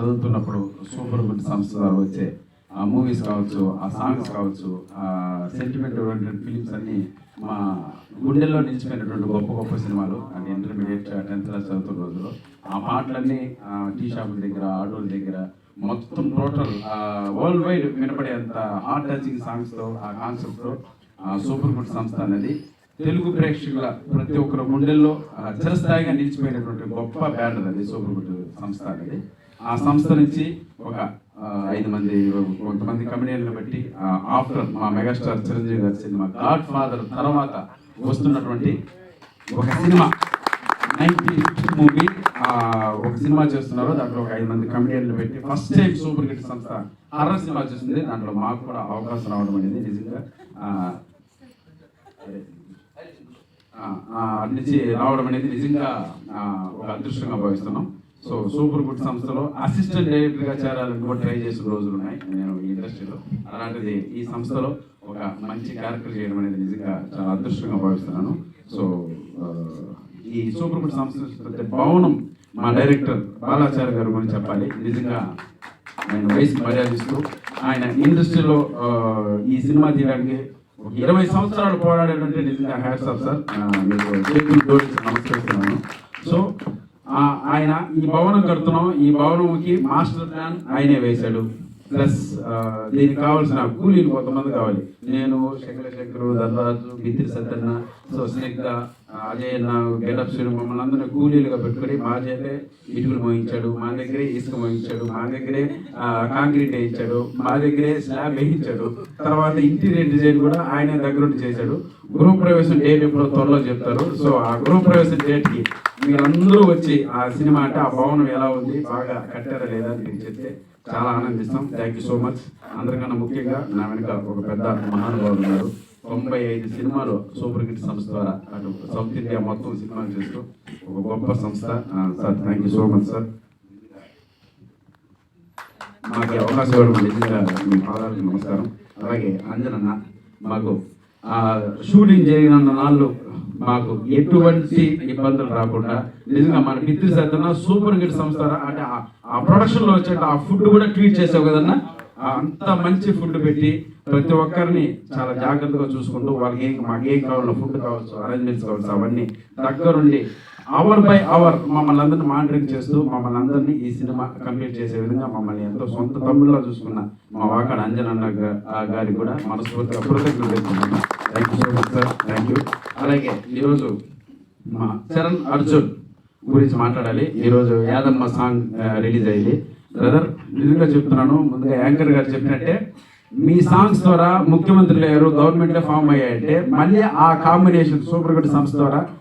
చదువుతున్నప్పుడు super good సంస్థ ద్వారా వచ్చే ఆ మూవీస్ కావచ్చు ఆ సాంగ్స్ కావచ్చు ఆ సెంటిమెంట్ ఫిలిమ్స్ అన్ని మా గుండెల్లో నిలిచిపోయినటువంటి గొప్ప గొప్ప సినిమాలు. అంటే ఇంటర్మీడియట్ టెన్త్ క్లాస్ చదువుతున్న రోజుల్లో ఆ పాటలన్నీ టీ షాపుల దగ్గర ఆటోల దగ్గర మొత్తం టోటల్ వరల్డ్ వైడ్ వినపడేంత హార్ట్ టచింగ్ సాంగ్స్తో ఆ కాన్సెప్ట్తో సూపర్ గుడ్ సంస్థ అనేది తెలుగు ప్రేక్షకుల ప్రతి ఒక్కరు గుండెల్లో చిరస్థాయిగా నిలిచిపోయినటువంటి గొప్ప బ్యాండ్ అది సూపర్ గుడ్ సంస్థ అనేది. ఆ సంస్థ నుంచి ఒక ఐదు మంది కొంతమంది కమెడియన్లు బట్టి ఆఫ్టర్ మా మెగాస్టార్ చిరంజీవి గారి సినిమా గాడ్ ఫాదర్ తర్వాత వస్తున్నటువంటి ఒక సినిమా నైన్టీ మూవీ ఒక సినిమా చేస్తున్నారు. దాంట్లో ఒక ఐదు మంది కమెడియన్లు పెట్టి ఫస్ట్ టైం సూపర్ హిట్ సంస్థ హర్రర్ సినిమా చేస్తుంది. దాంట్లో మాకు కూడా అవకాశం రావడం అనేది నిజంగా ఆ, నుంచి రావడం అనేది నిజంగా ఒక అదృష్టంగా భావిస్తున్నాం. సో సూపర్ గుడ్ సంస్థలో అసిస్టెంట్ డైరెక్టర్గా చేరాలని కూడా ట్రై చేసిన రోజులు ఉన్నాయి నేను ఈ ఇండస్ట్రీలో. అలాంటిది ఈ సంస్థలో ఒక మంచి క్యారెక్టర్ చేయడం అనేది నిజంగా చాలా అదృష్టంగా భావిస్తున్నాను. సో ఈ సూపర్ గుడ్ సంస్థ భవనం మా డైరెక్టర్ బాలాచార్య గారు గురించి చెప్పాలి. నిజంగా ఆయన వయసు మర్యాదిస్తూ ఆయన ఇండస్ట్రీలో ఈ సినిమా తీయడానికి ఒక ఇరవై సంవత్సరాలు పోరాడేటంటే నిజంగా హ్యాట్స్ ఆఫ్ సార్ మీకు చేతులు జోడించి నమస్కరిస్తున్నాను. సో ఆయన ఈ భవనం కడుతున్నాం. ఈ భవనంకి మాస్టర్ ప్లాన్ ఆయనే వేశాడు. ప్లస్ ఆ, దీనికి కావాల్సిన కూలీలు కొంతమంది కావాలి. నేను శంకర శంకరు ధనరాజు బిత్రి సత్యన్న సో స్నిగ్ధ అజయ్ నా గెటప్ శ్రీను మమ్మల్ని అందరినీ కూలీలుగా పెట్టుకొని మా చేతే ఇటుకలు మోయించాడు మా దగ్గరే ఇసుక మోయించాడు మా దగ్గరే కాంక్రీట్ వేయించాడు మా దగ్గరే స్లాబ్ వేయించాడు. తర్వాత ఇంటీరియర్ డిజైన్ కూడా ఆయన దగ్గరుండి చేశాడు. గృహ ప్రవేశం డేట్ ఎప్పుడో త్వరలో చెప్తారు. సో ఆ గృహ ప్రవేశం డేట్కి మీరందరూ వచ్చి ఆ సినిమా అంటే ఆ భవనం ఎలా ఉంది? బాగా కట్టారా లేదా అని మీకు చెప్తే చాలా ఆనందిస్తాం. థ్యాంక్ యూ సో మచ్ అందరికన్నా ముఖ్యంగా నా వెనుక ఒక పెద్ద మహానుభావులు ఉన్నారు తొంభై ఐదు సినిమాలు సూపర్ హిట్ సంస్థ ద్వారా అటు సౌత్ ఇండియా మొత్తం సినిమాలు చేస్తూ ఒక గొప్ప సంస్థ. Sir thank you so much sir మాకు అవకాశం ఇవ్వడం నిజంగా మీ పాదాలకు నమస్కారం. అలాగే అంజనన్న మాకు షూటింగ్ జరిగిన నాళ్ళు మాకు ఎటువంటి ఇబ్బందులు రాకుండా నిజంగా మన పితృ సత్యన సూపర్ హిట్ సంస్థ అంటే ఆ- ప్రొడక్షన్లో వచ్చే ఆ ఫుడ్ కూడా ట్వీట్ చేసావు కదన్నా? అంత మంచి ఫుడ్ పెట్టి ప్రతి ఒక్కరిని చాలా జాగ్రత్తగా చూసుకుంటూ వాళ్ళకి ఏం మాకు ఏం కావాలో ఫుడ్ కావచ్చు అరేంజ్మెంట్స్ కావచ్చు అవన్నీ దగ్గరుండి అవర్ బై అవర్ మమ్మల్ని అందరిని మానిటరింగ్ చేస్తూ మమ్మల్ని అందరినీ ఈ సినిమా కంప్లీట్ చేసే విధంగా మమ్మల్ని ఎంతో సొంత తమ్ముళ్ళ చూసుకున్న మా వాకాడ అంజనన్న గా- ఆ గారికి కూడా మనస్ఫూర్తిగా కృతజ్ఞతలు thank you so much sir thank you అలాగే ఈరోజు మా చరణ్ అర్జున్ గురించి మాట్లాడాలి. ఈరోజు యాదమ్మ సాంగ్ రిలీజ్ అయ్యింది బ్రదర్ నిజంగా చెప్తున్నాను ముందుగా యాంకర్ గారు చెప్పినట్టే మీ సాంగ్స్ ద్వారా ముఖ్యమంత్రులు అయ్యారు గవర్నమెంట్లో ఫామ్ అయ్యాయంటే మళ్ళీ ఆ కాంబినేషన్ సూపర్ గుడ్ సంస్థ ద్వారా